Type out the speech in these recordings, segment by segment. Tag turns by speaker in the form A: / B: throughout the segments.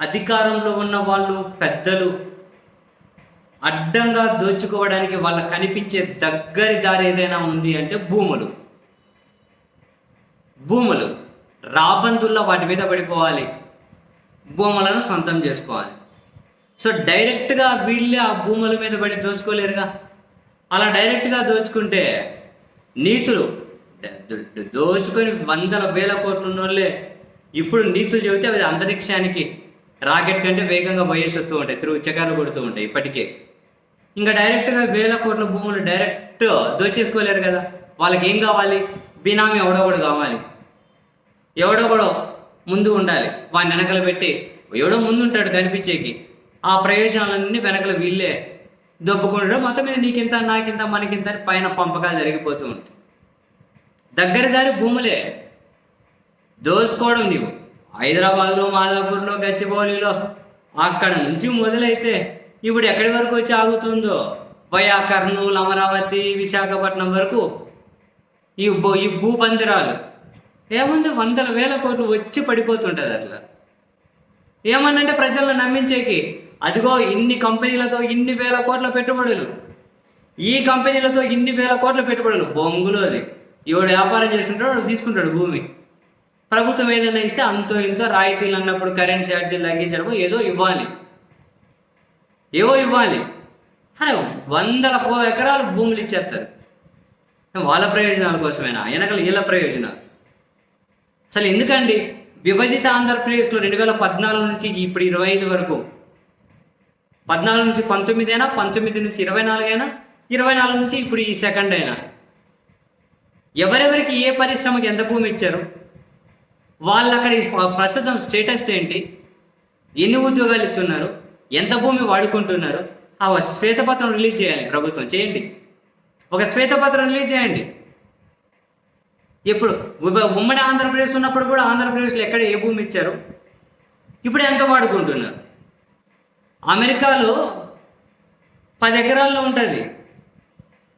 A: అధికారంలో ఉన్న వాళ్ళు పెద్దలు అడ్డంగా దోచుకోవడానికి వాళ్ళ కనిపించే దగ్గరి దారి ఏదైనా ఉంది అంటే భూములు. భూములు. రాబందుల్లో వాటి మీద పడిపోవాలి. భూములను సొంతం చేసుకోవాలి. సో డైరెక్ట్గా వీళ్ళే ఆ భూముల మీద పడి దోచుకోలేరుగా. అలా డైరెక్ట్గా దోచుకుంటే నీతులు. దోచుకొని వందల వేల కోట్లు ఉన్నోళ్ళే. ఇప్పుడు నీతులు చెబితే అది అంతరిక్షానికి రాకెట్ కంటే వేగంగా పోయేసి వస్తూ ఉంటాయి తిరుగు చకాలు కొడుతూ ఉంటాయి ఇప్పటికే. ఇంకా డైరెక్ట్గా వేల కోట్ల భూములు డైరెక్ట్ దోచేసుకోలేరు కదా. వాళ్ళకి ఏం కావాలి? బినామీ ఎవడో కూడా కావాలి. ఎవడో కూడా ముందు ఉండాలి. వాడిని వెనకలు పెట్టి ఎవడో ముందు ఉంటాడు కనిపించేకి. ఆ ప్రయోజనాలన్నీ వెనకల వీళ్ళే దొబ్బుకుంటాడు మొత్తం మీద నీకింత నాకింత మనకింత పైన పంపకాలు జరిగిపోతూ ఉంటాయి. దగ్గర దారి భూములే. దోసుకోవడం నీవు. హైదరాబాద్లో మాదాపూర్లో గచ్చిబౌలిలో అక్కడ నుంచి మొదలైతే ఇప్పుడు ఎక్కడి వరకు వచ్చి ఆగుతుందో? వయా కర్నూలు అమరావతి విశాఖపట్నం వరకు ఈ భూ ఈ భూపందిరాలు ఏముంది? వందల వేల కోట్లు వచ్చి పడిపోతుంటుంది అట్లా. ఏమన్నంటే ప్రజలను నమ్మించేకి అదిగో ఇన్ని కంపెనీలతో ఇన్ని వేల కోట్ల పెట్టుబడులు. ఈ కంపెనీలతో ఇన్ని వేల కోట్ల పెట్టుబడులు. బొంగులు అది ఎవడు వ్యాపారం చేసుకుంటాడు వాడు తీసుకుంటాడు భూమి. ప్రభుత్వం ఏదైనా ఇస్తే అంతో ఇంతో రాయితీలు అన్నప్పుడు కరెంట్ ఛార్జీలు తగ్గించడం ఏదో ఇవ్వాలి. ఏవో ఇవ్వాలి. అరే వందల కో- ఎకరాలు భూములు ఇచ్చేస్తారు. వాళ్ళ ప్రయోజనాల కోసమేనా? వెనకలు వీళ్ళ ప్రయోజనాలు. అసలు ఎందుకండి? విభజిత ఆంధ్రప్రదేశ్లో రెండు వేల పద్నాలుగు నుంచి ఇప్పుడు ఇరవై ఐదు వరకు. పద్నాలుగు నుంచి పంతొమ్మిది అయినా పంతొమ్మిది నుంచి ఇరవై నాలుగు అయినా ఇరవై నాలుగు నుంచి ఇప్పుడు ఈ సెకండ్ అయినా. ఎవరెవరికి ఏ పరిశ్రమకి ఎంత భూమి ఇచ్చారు? వాళ్ళు అక్కడ ప్రస్తుతం స్టేటస్ ఏంటి? ఎన్ని ఉద్యోగాలు ఇస్తున్నారు? ఎంత భూమి వాడుకుంటున్నారు? ఆ శ్వేతపత్రం రిలీజ్ చేయాలి ప్రభుత్వం. చేయండి. ఒక శ్వేతపత్రం రిలీజ్ చేయండి. ఇప్పుడు ఉమ్మడి ఆంధ్రప్రదేశ్ ఉన్నప్పుడు కూడా ఆంధ్రప్రదేశ్లో ఎక్కడ ఏ భూమి ఇచ్చారు? ఇప్పుడు ఎంత వాడుకుంటున్నారు? అమెరికాలో పది ఎకరాల్లో ఉంటుంది.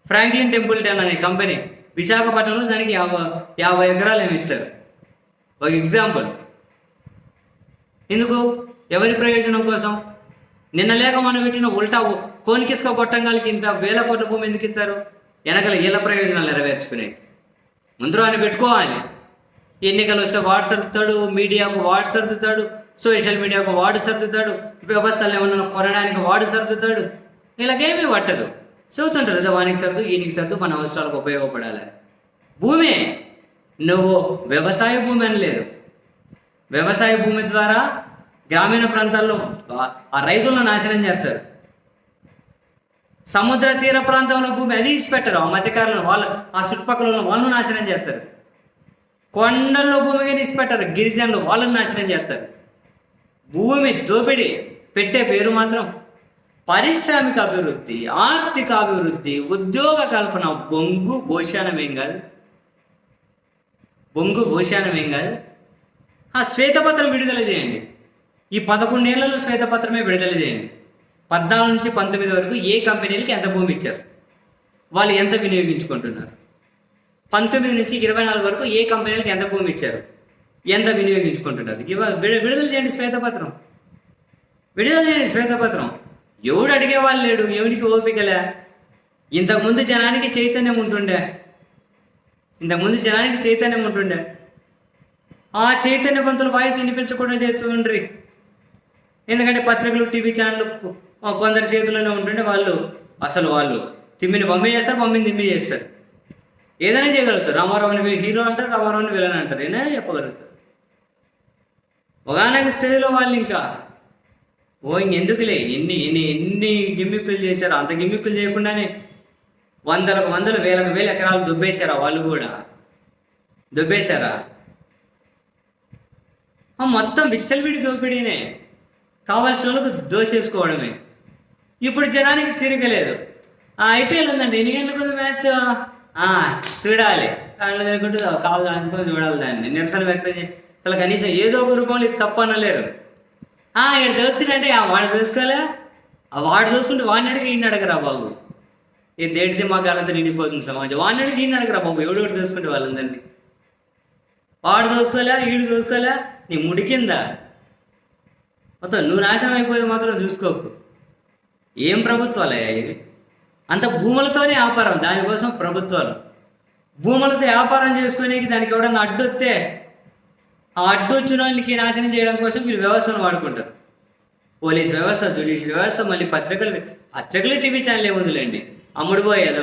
A: ఫ్రాంక్లిన్ టెంపుల్టన్ అనే కంపెనీ. విశాఖపట్నంలో దానికి యాభై యాభై ఎకరాలు ఏమి ఇస్తారు? ఒక ఎగ్జాంపుల్ ఎందుకు? ఎవరి ప్రయోజనం కోసం? నిన్న లేక మనం పెట్టిన ఉల్టా ఓ- కోనికిసుక కొట్టంగాలకి ఇంత వేల కోట్ల భూమి ఎందుకు ఇస్తారు? వెనకల వీళ్ళ ప్రయోజనాలు నెరవేర్చుకునే ముందు ఆయన పెట్టుకోవాలి. ఎన్నికలు వస్తే వాడు సర్దుతాడు మీడియాకు వాడు సర్దుతాడు సోషల్ మీడియాకు వాడు సర్దుతాడు వ్యవస్థలు ఏమన్నా కొనడానికి వాడు సర్దుతాడు. వీళ్ళకేమీ పట్టదు. చదువుతుంటారు కదా వానికి సర్దు ఈయనకి సర్దు మన అవసరాలకు ఉపయోగపడాలి. భూమి. నువ్వు వ్యవసాయ భూమి అని లేదు. వ్యవసాయ భూమి ద్వారా గ్రామీణ ప్రాంతాల్లో ఆ- రైతులను నాశనం చేస్తారు. సముద్ర తీర ప్రాంతంలో భూమి అది ఇచ్చిపెట్టరు. ఆ మధ్యకారులను వాళ్ళు ఆ చుట్టుపక్కల ఉన్న వాళ్ళు నాశనం చేస్తారు. కొండల్లో భూమి కానీ ఇచ్చి గిరిజనులు వాళ్ళని నాశనం చేస్తారు. భూమి దోపిడీ పెట్టే పేరు మాత్రం పారిశ్రామిక అభివృద్ధి ఆర్థిక అభివృద్ధి ఉద్యోగ కల్పన బొంగు భోషణం ఏం కాదు. బొంగు భూషణం ఏం కాదు? ఆ శ్వేతపత్రం విడుదల చేయండి. ఈ పదకొండేళ్ళలో శ్వేతపత్రమే విడుదల చేయండి. పద్నాలుగు నుంచి పంతొమ్మిది వరకు ఏ కంపెనీలకి ఎంత భూమి ఇచ్చారు? వాళ్ళు ఎంత వినియోగించుకుంటున్నారు? పంతొమ్మిది నుంచి ఇరవై నాలుగు వరకు ఏ కంపెనీలకి ఎంత భూమి ఇచ్చారు? ఎంత వినియోగించుకుంటున్నారు? ఇవ విడుదల చేయండి శ్వేతపత్రం. విడుదల చేయండి శ్వేతపత్రం. ఎవడు అడిగేవాళ్ళు లేడు? ఎవరికి ఓపికలే ఇంతకుముందు జనానికి చైతన్యం ఉంటుండే. ఇంతకుముందు జనానికి చైతన్యం ఉంటుండే. ఆ చైతన్యవంతుల వాయిస్ వినిపించకుండా చేస్తూ ఉండ్రి. ఎందుకంటే పత్రికలు టీవీ ఛానళ్ళు కొందరి చేతుల్లోనే ఉంటుండే వాళ్ళు. అసలు వాళ్ళు తిమ్మిని పంపి చేస్తారు పంపిని తిమ్మి చేస్తారు. ఏదైనా చేయగలుగుతారు. రామారావుని హీరో అంటారు రామారావుని విలన్ అంటారు. ఏదైనా చెప్పగలుగుతారు. ఒకనొక స్టేజ్లో వాళ్ళు ఇంకా ఓ ఇంకెందుకులే ఎన్ని ఎన్ని ఎన్ని గిమ్మిక్కులు చేశారు అంత గిమ్మిక్కులు చేయకుండానే వందలకు వందలు వేలకు వేల ఎకరాలు దుబ్బేశారా వాళ్ళు కూడా? దుబ్బేశారా? మొత్తం విచ్చలవిడి దోపిడీనే. కావాల్సిన వాళ్ళకు దోషేసుకోవడమే. ఇప్పుడు జనానికి తిరగలేదు. ఆ ఐపీఎల్ ఉందండి ఎన్ని గంటలకు ఉంది మ్యాచ్? చూడాలి. కళ్ళు తిరుగుంటూ కావాలి అనుకుని చూడాలి దాన్ని. నిరసన వ్యక్తం చేసి అసలు కనీసం ఏదో ఒక రూపంలో ఇది తప్పు అనలేరు. ఇక్కడ దోసుకునంటే ఆ వాడు తెలుసుకోలే ఆ వాడు దోసుకుంటే వాడిని అడిగి ఈయన అడగరా బాబు? ఈ దేడిది మా గాలంతా నిండిపోతుంది సమాజం. వాడిని అడిగి ఈయన అడగరా బాబు? ఎవడు ఒకటి దోసుకుంటే వాళ్ళందరినీ. వాడు దోసుకోలే ఈడు దోసుకోలే నీ ముడికిందా మొత్తం నువ్వు నాశనం అయిపోయేది మాత్రం చూసుకోకు. ఏం ప్రభుత్వాలయ్యా ఇవి? అంత భూములతోనే వ్యాపారం దానికోసం ప్రభుత్వాలు. భూములతో వ్యాపారం చేసుకునేకి దానికి ఎవడన్నా అడ్డొస్తే ఆ అడ్డు వచ్చిన వాళ్ళకి నాశనం చేయడం కోసం వీళ్ళు వ్యవస్థను వాడుకుంటారు. పోలీస్ వ్యవస్థ జ్యుడిషియల్ వ్యవస్థ మళ్ళీ పత్రికలు పత్రికలు టీవీ ఛానల్ ఏముందిలేండి? అమ్ముడు పోయే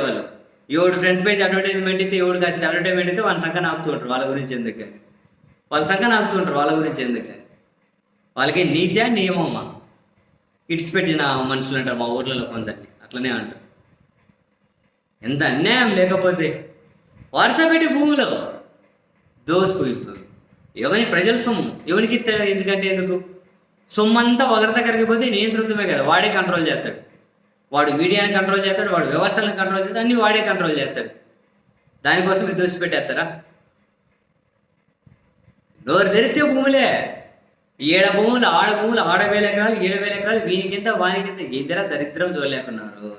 A: ఎవడు ఫ్రంట్ పేజ్ అడ్వర్టైజ్మెంట్ అయితే ఎవడు కాసిన అడ్వర్టైజ్మెంట్ అయితే వాళ్ళ సంఖ్య ఆపుతుంటారు వాళ్ళ గురించి ఎందుకు? వాళ్ళ సంఖ్య ఆపుతుంటారు వాళ్ళ గురించి ఎందుకు? వాళ్ళకి నీత్యా నియమమ్మా ఇట్స్ పెట్టిన మనుషులు అంటారు మా ఊర్లలో కొందరిని. అట్లనే అంటారు. ఎంత అన్యాయం లేకపోతే వరుస పెట్టి భూమిలో దోసుకు ఎవరి ప్రజల సొమ్ము ఎవరికి ఇస్తాడు ఎందుకంటే ఎందుకు? సొమ్ము అంతా ఒకరితో కరిగిపోతే నియంత్రితమే కదా వాడే కంట్రోల్ చేస్తాడు. వాడు మీడియాని కంట్రోల్ చేస్తాడు వాడు వ్యవస్థలను కంట్రోల్ చేస్తాడు అన్ని వాడే కంట్రోల్ చేస్తాడు. దానికోసం మీరు దోసి పెట్టేస్తారా? నోరు తెరిస్తే భూములే. ఏడ భూములు ఆడ భూములు ఆడ వేల ఎకరాలు ఏడు వేల ఎకరాలు వీనికింత వానికింత ఇద్దర దరిద్రం చూడలేకున్నారు